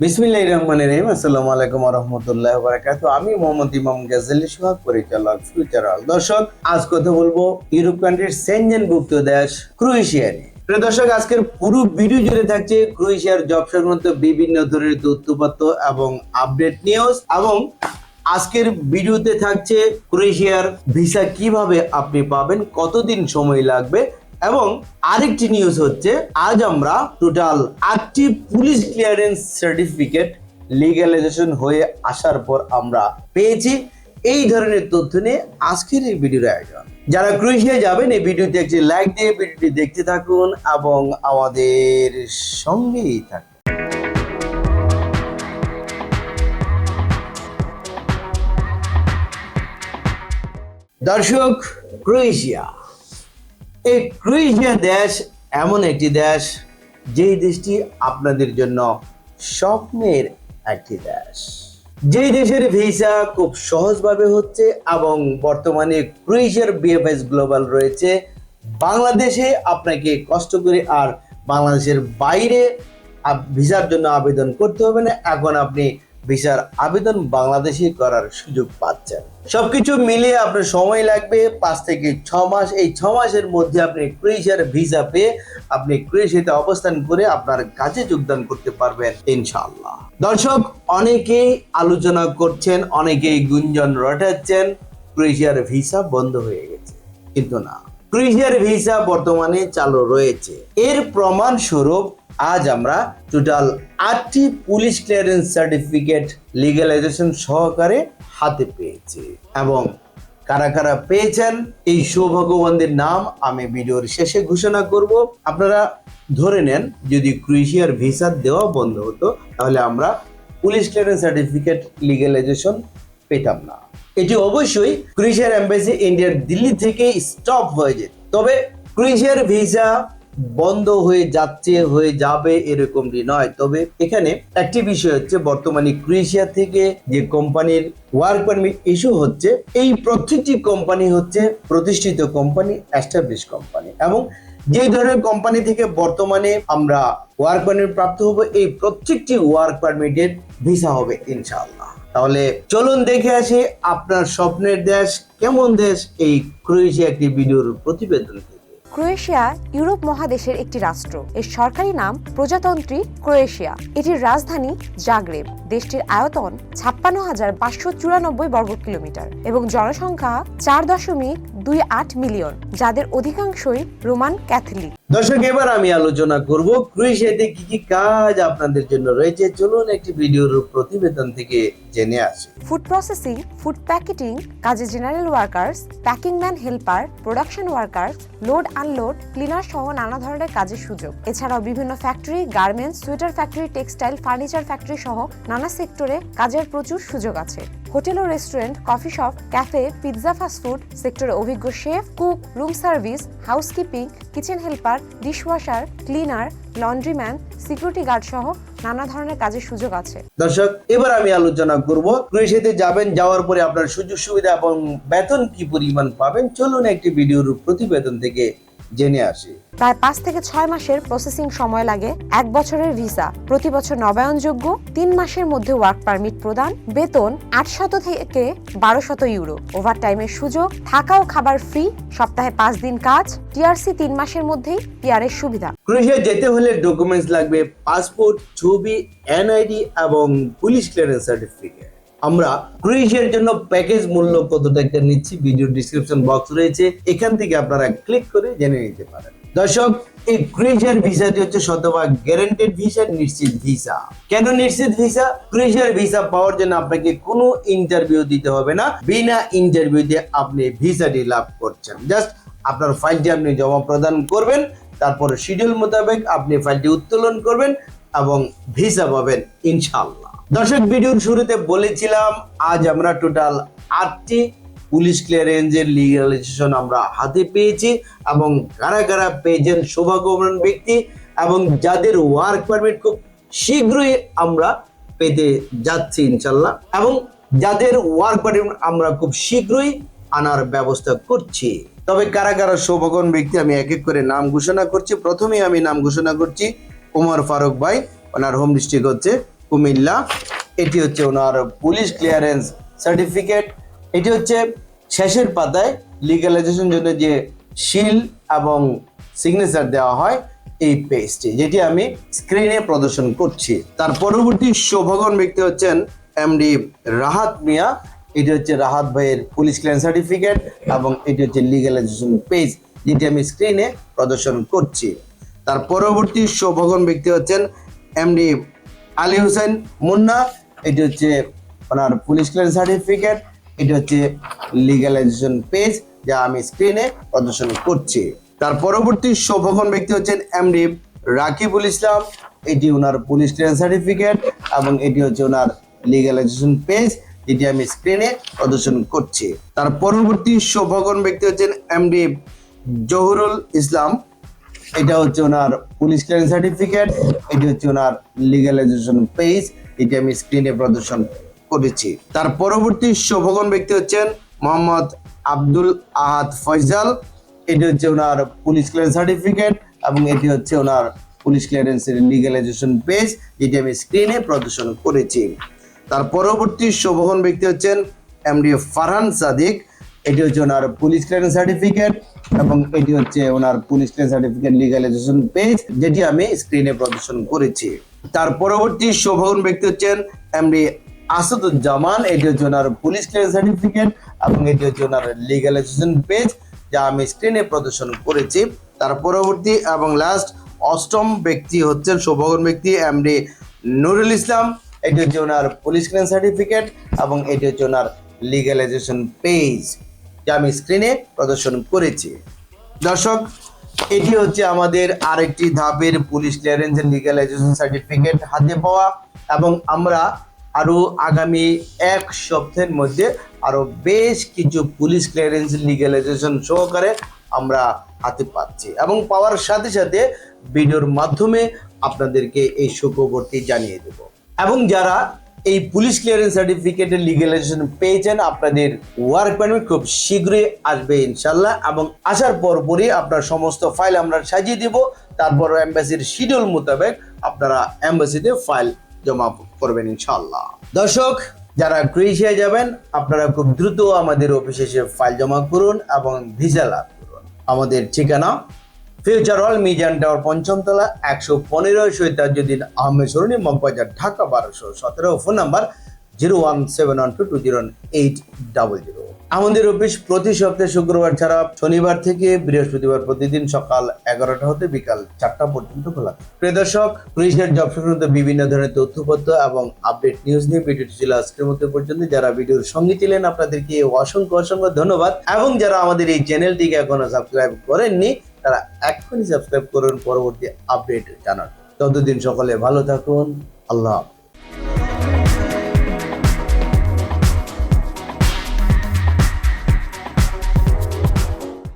বিসমিল্লাহ রহমান রহিম। আসসালামু আলাইকুম রহমতুল্লাহ বারাকাত আমি মোহাম্মদ ইমাম গাজালি সোহাগ পরিচালক ফিউচারাল দর্শক। আজ কথা বলব ইউরোপ কান্ট্রির সেনজেনভুক্ত দেশ ক্রোয়েশিয়া নিয়ে। দর্শক, আজকের পুরো ভিডিও জুড়ে থাকছে ক্রোয়েশিয়ার জব সংক্রান্ত বিভিন্ন ধরনের তথ্যপত্র এবং আপডেট নিউজ এবং আজকের ভিডিওতে থাকছে ক্রোয়েশিয়ার ভিসা কীভাবে আপনি পাবেন, কতদিন সময় লাগবে এবং আরেকটি নিউজ হচ্ছে, আজ আমরা টোটাল আটটি পুলিশ ক্লিয়ারেন্স সার্টিফিকেট লিগ্যালাইজেশন হয়ে আসার পর আমরা পেয়েছি। এই ধরনের তথ্য নিয়ে আজকের এই ভিডিওর আয়োজন। যারা ক্রোয়েশিয়া যাবেন, এই ভিডিওতে একটি লাইক দিয়ে ভিডিওটি দেখতে থাকুন এবং আমাদের সঙ্গেই থাকুন। দর্শক, ক্রোয়েশিয়া। এই ক্রোয়েশিয়া দেশ এমন একটি দেশ যেই দেশটি আপনাদের জন্য স্বপ্নের একটি দেশ। যেই দেশের ভিসা খুব সহজভাবে হচ্ছে এবং বর্তমানে ক্রোয়েশিয়ার বিএফএস গ্লোবাল রয়েছে। বাংলাদেশে আপনাকে কষ্ট করে আর বাংলাদেশের বাইরে ভিসার জন্য আবেদন করতে হবে না। এখন আপনি ভিসার আবেদন বাংলাদেশে করার সুযোগ পাচ্ছেন। সবকিছু মিলিয়ে আপনার সময় লাগবে পাঁচ থেকে ছ মাস। এই ছ মাসের মধ্যে আপনি ক্রোয়েশিয়ার ভিসা পেয়ে আপনি ক্রোয়েশিয়াতে অবস্থান করে আপনার কাজে যোগদান করতে পারবেন ইনশাআল্লাহ। দর্শক, অনেকেই আলোচনা করছেন, অনেকেই গুঞ্জন রটাচ্ছেন, ক্রোয়েশিয়ার ভিসা বন্ধ হয়ে গেছে। কিন্তু না, ক্রোয়েশিয়ার ভিসা বর্তমানে চালু রয়েছে। এর প্রমাণ স্বরূপ আজ আমরা টোটাল আটটি পুলিশ ক্লিয়ারেন্স সার্টিফিকেট লিগ্যালাইজেশন সহকারে হাতে পেয়েছি। এবং কারা কারা পেয়েছেন, এই সৌভাগ্যবানদের নাম আমি ভিডিওর শেষে ঘোষণা করব। আপনারা ধরে নেন, যদি ক্রোয়েশিয়ার ভিসা দেওয়া বন্ধ হতো, তাহলে আমরা পুলিশ ক্লিয়ারেন্স সার্টিফিকেট লিগ্যালাইজেশন পেতাম না। এটি অবশ্যই ক্রোয়েশিয়ার এম্বাসি ইন্ডিয়ার দিল্লি থেকে স্টপ হয়ে যেত। তবে ক্রোয়েশিয়ার ভিসা বন্ধ হয়ে যাচ্ছে, হয়ে যাবে এরকমটি নয়। তবে এখানে একটি বিষয় হচ্ছে, বর্তমানে ক্রোয়েশিয়া থেকে যে কোম্পানির ওয়ার্ক পারমিট ইস্যু হচ্ছে, এই প্রত্যেকটি কোম্পানি হচ্ছে প্রতিষ্ঠিত কোম্পানি এস্টাবলিশ কোম্পানি। এবং যে ধরনের কোম্পানি থেকে বর্তমানে আমরা ওয়ার্ক পারমিট প্রাপ্ত হব, এই প্রত্যেকটি ওয়ার্ক পারমিটের ভিসা হবে ইনশাআল্লাহ। তাহলে চলুন দেখে আসি আপনার স্বপ্নের দেশ, কেমন দেশ এই ক্রোয়েশিয়া একটি ভিডিওর প্রতিবেদন ক্রোয়েশিয়া ইউরোপ মহাদেশের একটি রাষ্ট্র। এর সরকারি নাম প্রজাতন্ত্রী ক্রোয়েশিয়া। এটির রাজধানী জাগরেব। দেশটির আয়তন ছাপ্পান্ন হাজার পাঁচশো চুরানব্বই বর্গ কিলোমিটার এবং জনসংখ্যা চার দশমিক দুই আট মিলিয়ন, যাদের অধিকাংশই রোমান ক্যাথলিক। দর্শক, এবার আমি আলোচনা করব ক্রোয়েশিয়াতে কি কি কাজ আপনাদের জন্য রয়েছে। চলুন একটি ভিডিওর প্রতিবেদন থেকে জেনে আসি। ফুড প্রসেসিং ফুড প্যাকেটিং কাজে general workers packing man helper production workers load unload cleaner সহ নানা ধরনের কাজের সুযোগ। এছাড়াও বিভিন্ন factory garments sweater factory textile furniture factory সহ নানা সেক্টরে কাজের প্রচুর সুযোগ আছে। হোটেল ও restaurant, coffee shop, cafe, pizza fast food সেক্টরে অভিজ্ঞ chef, cook, room service, housekeeping, kitchen helper, dishwasher, cleaner, laundryman, security guard সহ নানা ধরনের কাজের সুযোগ আছে। দর্শক, এবার আমি আলোচনা করব, ক্রোয়েশিয়াতে যাবেন, যাওয়ার পরে আপনার সুযোগ সুবিধা এবং বেতন কি পরিমাণ পাবেন, চলুন একটি ভিডিওর প্রতিবেদন থেকে জেনে আসি। প্রায় পাঁচ থেকে ছয় মাসের প্রসেসিং সময় লাগে এক বছরের ভিসা। প্রতি বছর নবায়নযোগ্য তিন মাসের মধ্যে ওয়ার্ক পারমিট প্রদান বেতন আটশত থেকে বারোশত ইউরো। ওভার টাইমের সুযোগ থাকা ও খাবার ফ্রি সপ্তাহে পাঁচ দিন কাজ টিআরসি তিন মাসের মধ্যেই পিআরের সুবিধা। ক্রোয়েশিয়া যেতে হলে ডকুমেন্টস লাগবে পাসপোর্ট ছবি এনআইডি এবং পুলিশ ক্লিয়ারেন্স সার্টিফিকেট আমরা ক্রোয়েশিয়ার জন্য প্যাকেজ মূল্য কত টাকা নিচ্ছি। ভিডিও ডিসক্রিপশন বক্স রয়েছে। এখান থেকে আপনারা ক্লিক করে জেনে নিতে পারেন। দর্শক, এই ক্রোয়েশিয়ার ভিসাটি হচ্ছে শতভাগ গ্যারান্টেড ভিসা নিশ্চিত ভিসা কেন নিশ্চিত ভিসা ক্রোয়েশিয়ার ভিসা পাওয়ার জন্য আপনাকে কোনো ইন্টারভিউ দিতে হবে না। বিনা ইন্টারভিউ দিয়ে আপনি ভিসাটি লাভ করছেন। জাস্ট আপনার ফাইলটি আপনি জমা প্রদান করবেন, তারপর শিডিউল মোতাবেক আপনি ফাইলটি উত্তোলন করবেন এবং ভিসা পাবেন, ইনশাআল্লাহ। দর্শক, ভিডিওর শুরুতে বলেছিলাম, আজ আমরা টোটাল আটটি পুলিশ ক্লিয়ারেন্সের লিগালাইজেশন আমরা হাতে পেয়েছি এবং কারা কারা পেয়েছেন সৌভাগ্যবান ব্যক্তি এবং যাদের ওয়ার্ক পারমিট খুব শীঘ্রই আমরা পেতে যাচ্ছি ইনশাল্লাহ এবং যাদের ওয়ার্ক পারমিট আমরা খুব শীঘ্রই আনার ব্যবস্থা করছি। তবে কারা কারা সৌভাগ্যবান ব্যক্তি, আমি এক এক করে নাম ঘোষণা করছি। প্রথমেই আমি নাম ঘোষণা করছি, ওমর ফারুক ভাই, ওনার হোম ডিস্ট্রিক্ট হচ্ছে কুমিল্লা। এটি হচ্ছে ওনার পুলিশ ক্লিয়ারেন্স সার্টিফিকেট এটি হচ্ছে শেষের পাতায় লিগালাইজেশন জন্য যে শিল এবং সিগনেচার দেওয়া হয়, এই পেজটি যেটি আমি স্ক্রিনে প্রদর্শন করছি। তার পরবর্তী সৌভাগন ব্যক্তি হচ্ছেন এমডি রাহাত মিয়া। এটি হচ্ছে রাহাত ভাইয়ের পুলিশ ক্লিয়ারেন্স সার্টিফিকেট এবং এটি হচ্ছে লিগালাইজেশন পেজ যেটি আমি স্ক্রিনে প্রদর্শন করছি। তার পরবর্তী সৌভাগন ব্যক্তি হচ্ছেন এমডি আলী হোসেন মুন্না, এটি হচ্ছে ওনার পুলিশ ক্লিয়ারেন্স সার্টিফিকেট এটি হচ্ছে লিগালাইজেশন পেজ যা আমি স্ক্রিনে প্রদর্শন করছি। তার পরবর্তী সৌভাগন ব্যক্তি হচ্ছেন এমডি রাকিবুল ইসলাম, এটি ওনার পুলিশ ক্লিয়ারেন্স সার্টিফিকেট এবং এটি হচ্ছে ওনার লিগালাইজেশন পেজ যেটি আমি স্ক্রিনে প্রদর্শন করছি। তার পরবর্তী সৌভাগন ব্যক্তি হচ্ছেন এমডি জহুরুল ইসলাম এটা হচ্ছে ওনার পুলিশ ক্লিয়ারেন্স সার্টিফিকেট, এটি হচ্ছে ওনার লিগালাইজেশন পেজ এটি আমি স্ক্রিনে প্রদর্শন করেছি। তার পরবর্তী শুভগণ ব্যক্তি হচ্ছেন মোহাম্মদ আব্দুল আহাদ ফয়জাল এটি হচ্ছে ওনার পুলিশ ক্লিয়ারেন্স সার্টিফিকেট এবং এটি হচ্ছে ওনার পুলিশ ক্লিয়ারেন্সের লিগালাইজেশন পেজ যেটি আমি স্ক্রিনে প্রদর্শন করেছি। তার পরবর্তী শুভগণ ব্যক্তি হচ্ছেন এমডি ফারহান সাদিক। এটি হচ্ছে ওনার পুলিশ ক্লিয়ারেন্স সার্টিফিকেট এবং এটি হচ্ছে ওনার police clearance certificate legalization page যেটি আমি স্ক্রিনে প্রদর্শন করেছি। তার পরবর্তী সৌভাগ্য ব্যক্তি হচ্ছেন এমডি আসাদুজ্জামান, এটি হচ্ছে ওনার পুলিশ ক্লিয়ারেন্স সার্টিফিকেট এবং এটি হচ্ছে ওনার লিগালাইজেশন পেজ যা আমি স্ক্রিনে প্রদর্শন করেছি। তার পরবর্তী এবং লাস্ট অষ্টম ব্যক্তি হচ্ছেন সৌভাগ্য ব্যক্তি এমডি নুরুল ইসলাম, এটি হচ্ছে ওনার পুলিশ ক্লিয়ারেন্স সার্টিফিকেট এবং এটি হচ্ছে ওনার লিগালাইজেশন পেজ যা আমি স্ক্রিনে প্রদর্শন করেছি। দর্শক, এটি হচ্ছে আমাদের আরেকটি ধাপের পুলিশ ক্লিয়ারেন্স লিগালাইজেশন সার্টিফিকেট হাতে পাওয়া এবং আমরা আরও আগামী এক সপ্তাহের মধ্যে আরও বেশ কিছু পুলিশ ক্লিয়ারেন্স লিগালাইজেশন সহকারে আমরা হাতে পাচ্ছি এবং পাওয়ার সাথে সাথে ভিডিওর মাধ্যমে আপনাদেরকে এই সুখবরটি জানিয়ে দেব। এবং যারা এই পুলিশ ক্লিয়ারেন্স সার্টিফিকেটের লিগালাইজেশন পেয়েছেন আপনাদের ওয়ার্ক পারমিট খুব শীঘ্রই আসবে ইনশাল্লাহ এবং আসার পরপরই আপনার সমস্ত ফাইল আমরা সাজিয়ে দিব। তারপর এম্বাসির শিডিউল মোতাবেক আপনারা এম্বাসিতে ফাইল জমা করবেন ইনশাল্লাহ। দর্শক, যারা ক্রোয়েশিয়া যাবেন, আপনারা খুব দ্রুত আমাদের অফিসে এসে ফাইল জমা করুন এবং ভিসা লাভ করুন। আমাদের ঠিকানা ফিউচার অল মিজান টাওয়ার পঞ্চম তলা একশো পনেরো সৈতাজুদ্দিন আহমেদ সরণি, মগবাজার, ঢাকা, বারোশো সতেরো। Phone number zero one seven one two two zero eight double zero আমাদের অফিস প্রতি সপ্তাহে শুক্রবার ছাড়া শনিবার থেকে বৃহস্পতিবার প্রতিদিন সকাল এগারোটা হতে বিকাল চারটা পর্যন্ত খোলা প্রিয় দর্শক, পুলিশের জব সংক্রান্ত বিভিন্ন ধরনের তথ্যপত্র এবং আপডেট নিউজ নিয়ে ভিডিওটি ছিল আজকের মতো পর্যন্ত। যারা ভিডিওর সঙ্গে ছিলেন, আপনাদেরকে অসংখ্য অসংখ্য ধন্যবাদ। এবং যারা আমাদের এই চ্যানেলটিকে এখনও সাবস্ক্রাইব করেননি তারা এখনই সাবস্ক্রাইব করুন পরবর্তী আপডেট জানান ততদিন সকলে ভালো থাকুন আল্লাহ